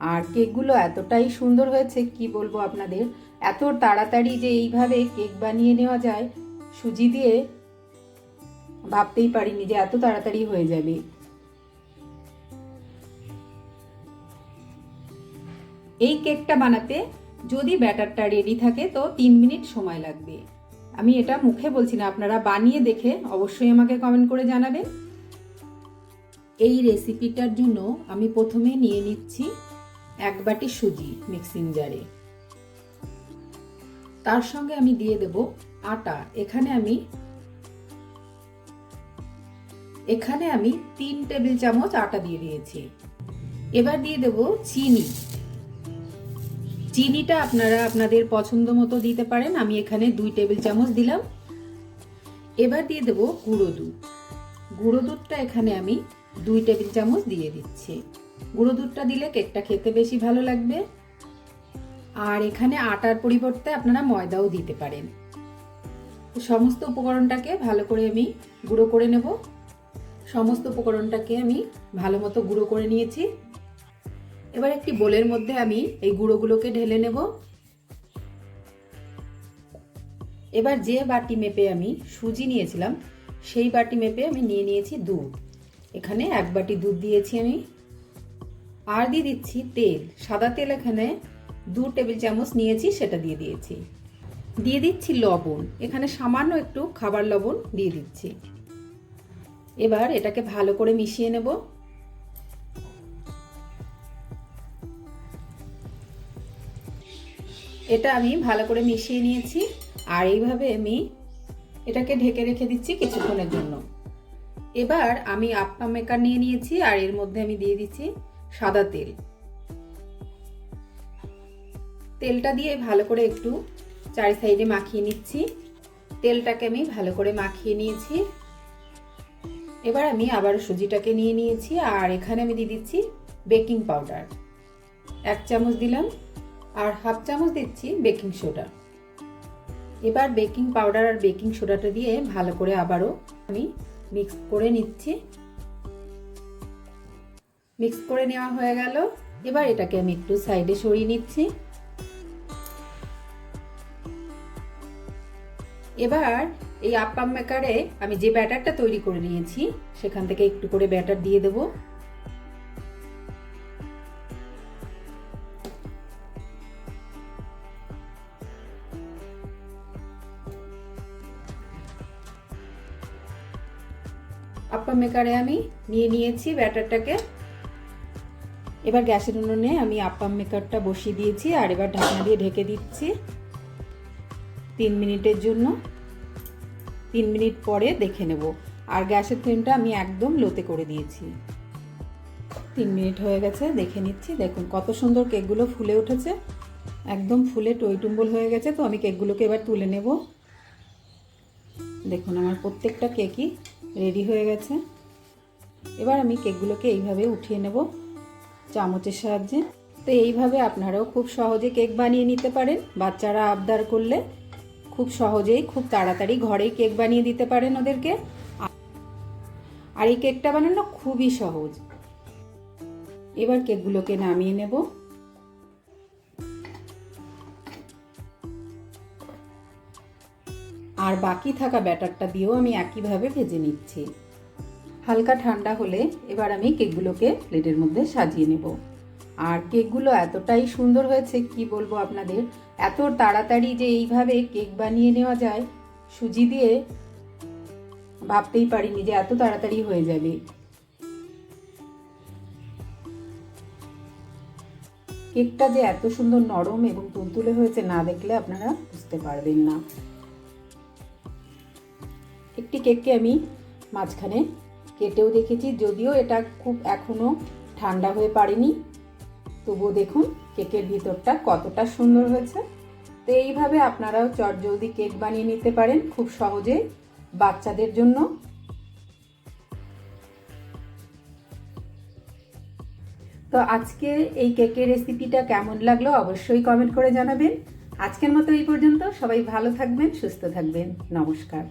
আর কেকগুলো এতটাই সুন্দর হয়েছে, কি বলব আপনাদের? এত তাড়াতাড়ি যে এইভাবে কেক বানিয়ে নেওয়া যায়, সুজি দিয়ে ভাবতেই পারিনি যে এত তাড়াতাড়ি হয়ে যাবে। এই কেকটা বানাতে যদি ব্যাটারটা রেডি থাকে, তো তিন মিনিট সময় লাগবে। আমি এটা মুখে বলছি না, আপনারা বানিয়ে দেখে অবশ্যই আমাকে কমেন্ট করে জানাবেন। এই রেসিপিটার জন্য আমি প্রথমে নিয়ে নিচ্ছি এক বাটি সুজি মিক্সিং জারে তার সঙ্গে আমি দিয়ে দেব আটা। এখানে আমি এখানে আমি তিন টেবিল চামচ আটা দিয়ে দিয়েছি। এবার দিয়ে দেব চিনি। চিনিটা আপনারা আপনাদের পছন্দ মতো দিতে পারেন। আমি এখানে দুই টেবিল চামচ দিলাম। এবার দিয়ে দেব গুঁড়ো দুধ। গুঁড়ো দুধটা এখানে আমি দুই টেবিল চামচ দিয়ে দিচ্ছি। গুঁড়ো দুধটা দিলে কেকটা খেতে বেশি ভালো লাগবে। আর এখানে আটার পরিবর্তে আপনারা ময়দাও দিতে পারেন। সমস্ত উপকরণটাকে ভালো করে আমি গুঁড়ো করে নেব। সমস্ত উপকরণটাকে আমি ভালো মতো গুঁড়ো করে নিয়েছি। এবার একটি বোলের মধ্যে আমি এই গুঁড়োগুলোকে ঢেলে নেব। এবার যে বাটি মেপে আমি সুজি নিয়েছিলাম, সেই বাটি মেপে আমি নিয়ে নিয়েছি দুধ। এখানে এক বাটি দুধ দিয়েছি আমি। আর দিয়ে দিচ্ছি তেল। সাদা তেল এখানে দু টেবিল চামচ নিয়েছি, সেটা দিয়ে দিয়েছি। দিয়ে দিচ্ছি লবণ। এখানে সামান্য একটু খাবার লবণ দিয়ে দিচ্ছি। এবার এটাকে ভালো করে মিশিয়ে নেব। এটা আমি ভালো করে মিশিয়ে নিয়েছি, আর এইভাবে আমি এটাকে ঢেকে রেখে দিচ্ছি কিছুক্ষণের জন্য। এবার আমি আপ্পা মেকার নিয়ে নিয়েছি, আর এর মধ্যে আমি দিয়ে দিচ্ছি সাদা তেল। তেলটা দিয়ে ভালো করে একটু চারি সাইডে মাখিয়ে নিচ্ছি। তেলটাকে আমি ভালো করে মাখিয়ে নিয়েছি। এবার আমি আবার সুজিটাকে নিয়ে নিয়েছি আর এখানে আমি দিয়ে দিচ্ছি বেকিং পাউডার। এক চামচ দিলাম আর হাফ চামচ দিচ্ছি বেকিং সোডা। এবার বেকিং পাউডার আর বেকিং সোডাটা দিয়ে ভালো করে আবারও আমি মিক্স করে নিচ্ছি। মিক্স করে নেওয়া হয়ে গেল। এবার এটাকে আমি একটু সাইডে সরিয়ে নিচ্ছি। এবার এই আপ্পাম মেকারে আমি যে ব্যাটারটা তৈরি করে নিয়েছি, সেখান থেকে একটু করে ব্যাটার দিয়ে দেব। আপ্পাম মেকারে আমি নিয়ে নিয়েছি ব্যাটারটাকে। এবার গ্যাসের উনুনে আমি আপ্পাম মেকারটা বসিয়ে দিয়েছি আর এবার ঢাকনা দিয়ে ঢেকে দিচ্ছি তিন মিনিটের জন্য। তিন মিনিট পরে দেখে নেব। আর গ্যাসের ফ্লেমটা আমি একদম লোতে করে দিয়েছি। তিন মিনিট হয়ে গেছে, দেখে নিচ্ছি। দেখুন কত সুন্দর কেকগুলো ফুলে উঠেছে। একদম ফুলে টইটুম্বল হয়ে গেছে, তো আমি কেকগুলোকে এবার তুলে নেব। দেখুন আমার প্রত্যেকটা কেকই রেডি হয়ে গেছে। এবার আমি কেকগুলোকে এইভাবে উঠিয়ে নেব। চামচের সাহায্যে। তো এইভাবে আপনারাও খুব সহজে কেক বানিয়ে নিতে পারেন। বাচ্চারা আবদার করলে খুব সহজেই, খুব তাড়াতাড়ি ঘরেই কেক বানিয়ে দিতে পারেন ওদেরকে। আর এই কেকটা বানানো খুবই সহজ। এবার কেকগুলোকে নামিয়ে নেব। আর বাকি থাকা ব্যাটারটা দিয়েও আমি একইভাবে ভেজে নিচ্ছি। হালকা ঠান্ডা হলে এবার আমি কেকগুলোকে প্লেটের মধ্যে সাজিয়ে নেব। আর কেকগুলো এতটাই সুন্দর হয়েছে, কি বলব আপনাদের? এত তাড়াতাড়ি যে এইভাবে কেক বানিয়ে নেওয়া যায়, সুজি দিয়ে ভাবতেই পারিনি যে এত তাড়াতাড়ি হয়ে যাবে। কেকটা যে এত সুন্দর নরম এবং তুলতুলে হয়েছে না দেখলে আপনারা বুঝতে পারবেন না। একটি কেককে আমি মাঝখানে কেটেও দেখেছি, যদিও এটা খুব এখনও ঠান্ডা হয়ে পারেনি। তবুও দেখুন কেকের ভিতরটা কতটা সুন্দর হয়েছে। তো এইভাবে আপনারাও চটজলদি কেক বানিয়ে নিতে পারেন খুব সহজে বাচ্চাদের জন্য। তো আজকে এই কেকের রেসিপিটা কেমন লাগল অবশ্যই কমেন্ট করে জানাবেন। আজকের মতো এই পর্যন্ত, সবাই ভালো থাকবেন, সুস্থ থাকবেন, নমস্কার।